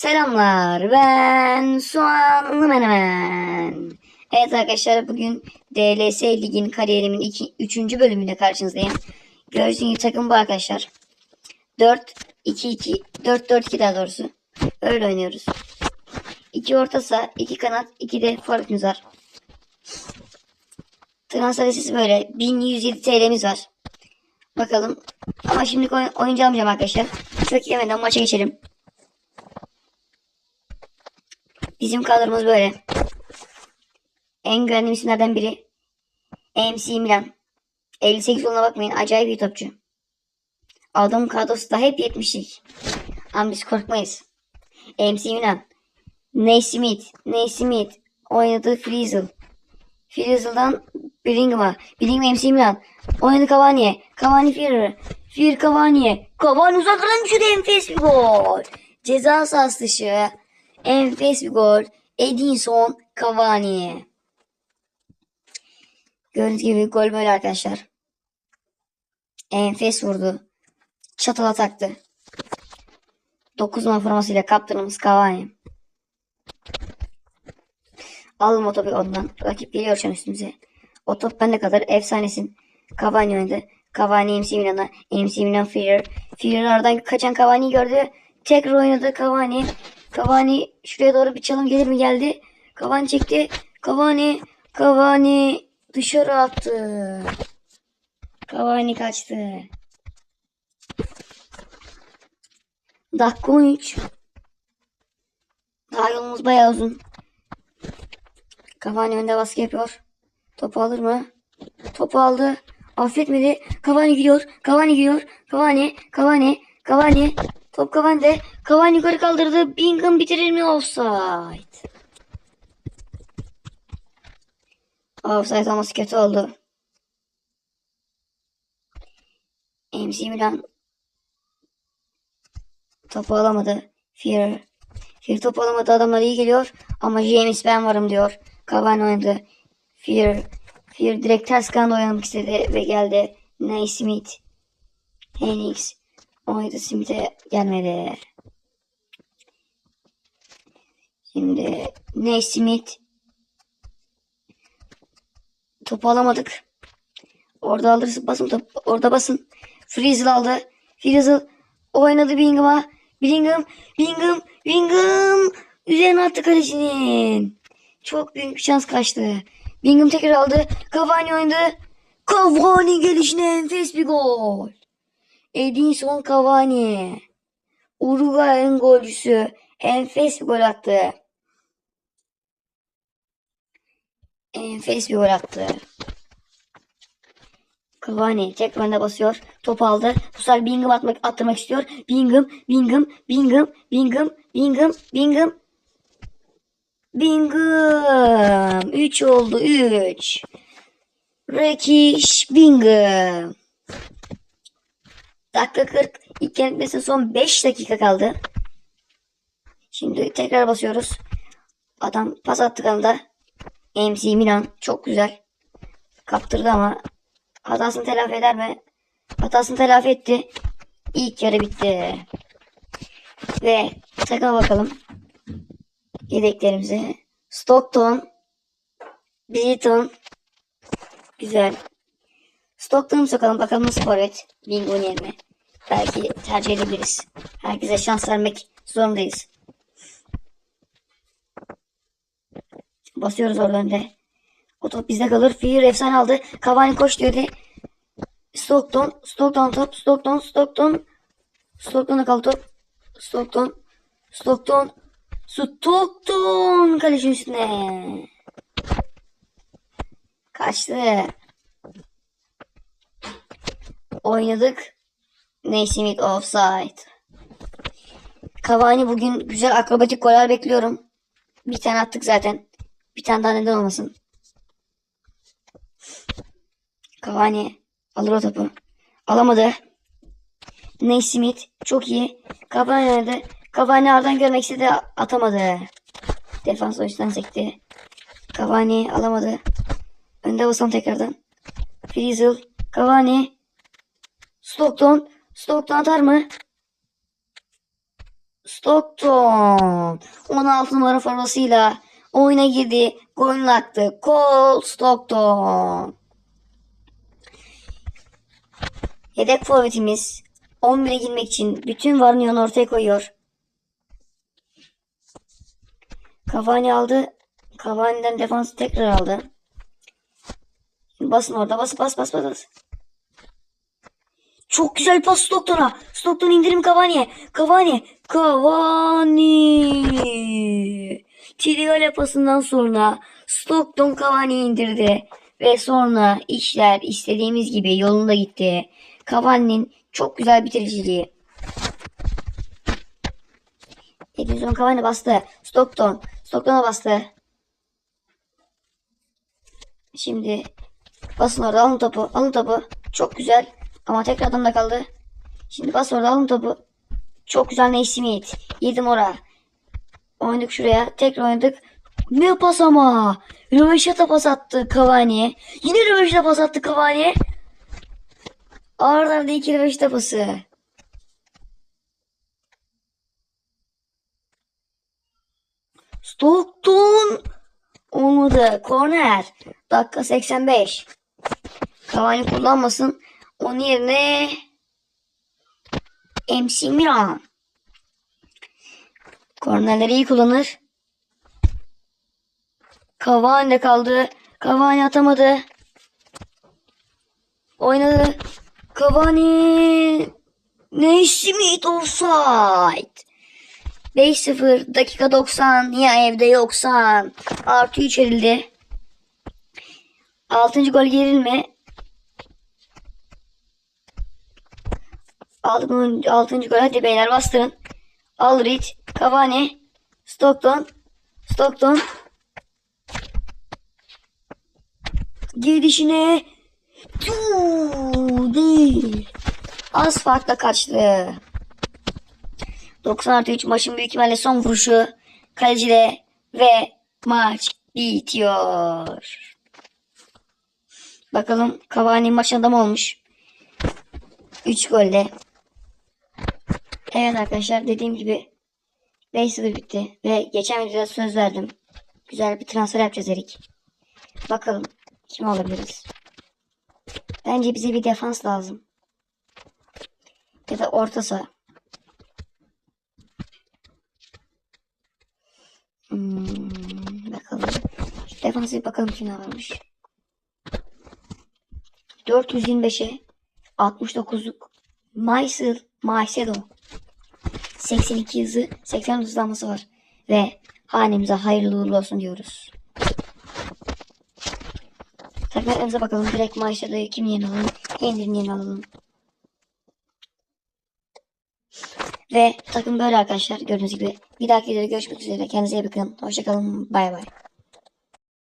Selamlar ben Soğanlı Menemen. Evet arkadaşlar bugün DLS Lig'in kariyerimin 3. bölümünde karşınızdayım. Gördüğünüz takım bu arkadaşlar. 4-2-2 4-4-2 daha doğrusu. Öyle oynuyoruz. 2 orta saha, 2 kanat, 2 de forvetimiz var. Transfer böyle. 1107 TL'miz var. Bakalım. Ama şimdi oy oyuncu almayacağım arkadaşlar. Çok yemeden maça geçelim. Bizim kadromuz böyle. En güvenli isimlerden biri. MC Milan. 58 yılına bakmayın. Acayip bir topçu. Adam kadrosu da hep 70'lik. Ama biz korkmayız. MC Milan. Naismith. Naismith. Oynadığı Frizzle. Frizzle'dan Billingham'a. Bellingham MC Milan. Oynadı Cavani'ye. Cavani Führer. Führer Cavani'ye. Cavani uzaklardan düşürdü enfes bir gol. Ceza sahası dışı. Enfes bir gol. Edinson Cavani. Gördüğünüz gibi gol böyle arkadaşlar. Enfes vurdu. Çatala taktı. 9 numara formasıyla kaptanımız Cavani. Alın o topu ondan. Rakip geliyor şu an üstümüze. O top bende kadar. Efsanesin. Cavani oynadı. Cavani MC Milan'a. MC Milan Führer. Führer aradan kaçan Cavani'yi gördü. Tekrar oynadı Cavani. Cavani şuraya doğru bir çalım gelir mi geldi. Cavani çekti. Cavani. Cavani dışarı attı. Cavani kaçtı. Dakika 13. Daha yolumuz bayağı uzun. Cavani önde baskı yapıyor. Topu alır mı? Topu aldı. Affetmedi. Cavani gidiyor. Cavani gidiyor. Cavani. Cavani. Cavani. Top Cavani'de. Cavani yukarı kaldırdı. Bingham bitirir mi? Offside. Offside olması kötü oldu. MC Milan topu alamadı. Fear. Fear topu alamadı. Adamlar iyi geliyor. Ama James ben varım diyor. Cavani oynadı. Fear. Fear direkt ters kanada oynamak istedi ve geldi. Naismith. Henix. Oynadı Smith'e gelmedi. Şimdi Naismith. Topu alamadık. Orada alırız. Basın top. Orada basın. Frizzle aldı. Frizzle oynadı Bingham'a. Bingham. Bingham. Bingham. Üzerine attı kalecinin. Çok büyük bir şans kaçtı. Bingham tekrar aldı. Cavani oynadı. Cavani gelişine enfes bir gol. Edinson Cavani. Uruguay'ın golcüsü. Enfes bir gol attı. Enfes bir gol attı. Cavani tekrar önde basıyor. Top aldı. Bu sefer Bingham atmak, attırmak istiyor. Bingham, Bingham, Bingham, Bingham, Bingham, Bingham. Bingham. 3 oldu 3. Rekiş Bingham. Dakika 40. İlk yenilmesine son 5 dakika kaldı. Şimdi tekrar basıyoruz. Adam pas attı kanada. MC Milan çok güzel. Kaptırdı ama hatasını telafi eder mi? Hatasını telafi etti. İlk yarı bitti. Ve takıma bakalım. Yedeklerimize. Stockton. Britton. Güzel. Stockton'u sokalım bakalım nasıl forvet. Bingo'nun yerine. Belki tercih edebiliriz. Herkese şans vermek zorundayız. Basıyoruz oradan de. O top bizde kalır. Fear efsane aldı. Cavani koş diyordu. Stockton. Stockton top. Stockton. Stockton. Stockton'a kaldı top. Stockton. Stockton. Stockton. Kalecinin üstüne. Kaçtı. Oynadık. Naismith offside. Cavani bugün güzel akrobatik goller bekliyorum. Bir tane attık zaten. Bir tane daha neden olmasın. Cavani alır o topu. Alamadı. Naismith çok iyi. Cavani oynadı. Cavani aradan görmek istedi atamadı. Defans oyuncudan sekti. Cavani alamadı. Önde basalım tekrardan. Frizzle. Cavani. Stockton. Stockton atar mı? Stockton 16 numara formasıyla oyuna girdi. Golünü attı. Cole Stockton. Yedek forvetimiz 11'e girmek için bütün varını yoğunu ortaya koyuyor. Cavani aldı. Cavani'den defansı tekrar aldı. Basın orada. Bas bas bas. bas. Çok güzel pas Stockton'a. Stockton indirim Cavani'ye. Cavani. Cavani. Triole pasından sonra Stockton Cavani'yi indirdi. Ve sonra işler istediğimiz gibi yolunda gitti. Cavani'nin çok güzel bitiriciliği. Edinson Cavani bastı. Stockton. Stockton'a bastı. Şimdi basın orada alın topu. Alın topu. Çok güzel. Ama tekrar adamda kaldı. Şimdi bas orada alın topu. Çok güzel Ney Smith. Yedim oraya. Oynadık şuraya. Tekrar oynadık. Ne pas ama. Röveşata pas attı Cavani. Yine röveşata pas attı Cavani. Arda arda iki röveşata pası. Stockton. Olmadı. Korner. Dakika 85. Cavani kullanmasın. Onun yerine MC Milan. Kornerleri iyi kullanır. Cavani de kaldı. Cavani atamadı. Oynadı. Cavani. Neysmith offside. 5-0 dakika 90 ya evde yoksan artı 3 verildi. 6. gol gerilme. Altıncı, altıncı gol hadi beyler bastırın. Aldridge, Cavani, Stockton, Stockton. Gidişine değil. Az farkla kaçtı. 90 artı 3 maçın büyük ihtimalle son vuruşu kalecide ve maç bitiyor. Bakalım Cavani maç adamı olmuş. 3 golle. Evet arkadaşlar dediğim gibi 5-0 bitti. Ve geçen videoda söz verdim. Güzel bir transfer yapacağız Erik. Bakalım kim alabiliriz. Bence bize bir defans lazım. Ya da orta saha. Hmm, bakalım. Şu defansa bir bakalım kim varmış. 425'e 69'luk Maysel Maysedo 82 hızı 80 hızlanması var. Ve hanemize hayırlı uğurlu olsun diyoruz. Takımlarımıza bakalım. Direkt Maysedo'yu kim yerine alalım? Henry'nin yerine alalım. Ve takım böyle arkadaşlar. Gördüğünüz gibi. Bir dahaki videoda görüşmek üzere. Kendinize iyi bakın. Hoşçakalın. Bay bay.